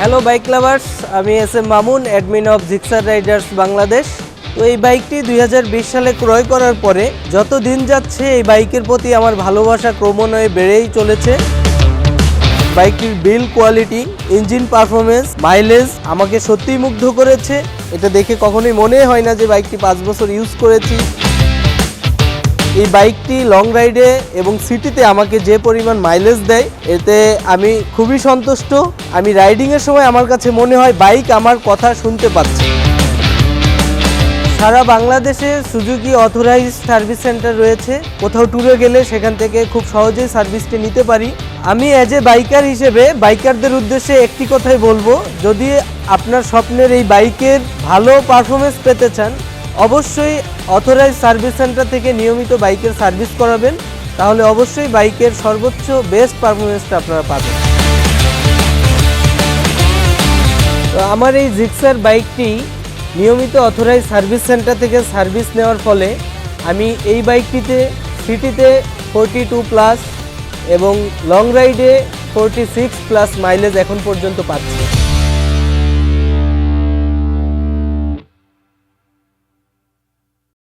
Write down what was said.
Hello bike lovers আমি S M Mamun admin of Gixxer riders Bangladesh তো এই বাইকটি দুই হাজার বিশ সালে ক্রয় করার পরে যত দিন যাচ্ছে, এই বাইকের প্রতি আমার ভালোবাসা ক্রমান্বয়ে বেড়েই চলেছে। বাইকটির build quality engine performance mileage আমাকে সত্যিই মুগ্ধ করেছে। এটা দেখে কখনোই মনে হয় না যে বাইকটি পাঁচ বছর ইউজ করেছি। এই বাইকটি লং রাইডে এবং সিটিতে আমাকে যে পরিমাণ মাইলেজ দেয়, এতে আমি খুবই সন্তুষ্ট। আমি রাইডিংয়ের সময় আমার কাছে মনে হয় বাইক আমার কথা শুনতে পাচ্ছে। সারা বাংলাদেশে সুজুকি অথরাইজ সার্ভিস সেন্টার রয়েছে। কোথাও ট্যুরে গেলে সেখান থেকে খুব সহজেই সার্ভিসটি নিতে পারি। আমি অ্যাজ এ বাইকার হিসেবে বাইকারদের উদ্দেশ্যে একটি কথাই বলব, যদি আপনার স্বপ্নের এই বাইকের ভালো পারফরমেন্স পেতে চান অবশ্যই অথরাইজ সার্ভিস সেন্টার থেকে নিয়মিত বাইকের সার্ভিস করাবেন। তাহলে অবশ্যই বাইকের সর্বোচ্চ বেস্ট পারফরমেন্সটা আপনারা পাবেন। তো আমার এই জিক্সার বাইকটি নিয়মিত অথরাইজ সার্ভিস সেন্টার থেকে সার্ভিস নেওয়ার ফলে আমি এই বাইকটিতে সিটিতে ফোরটি টু প্লাস এবং লং রাইডে ফোরটি সিক্স প্লাস মাইলেজ এখন পর্যন্ত পাচ্ছি।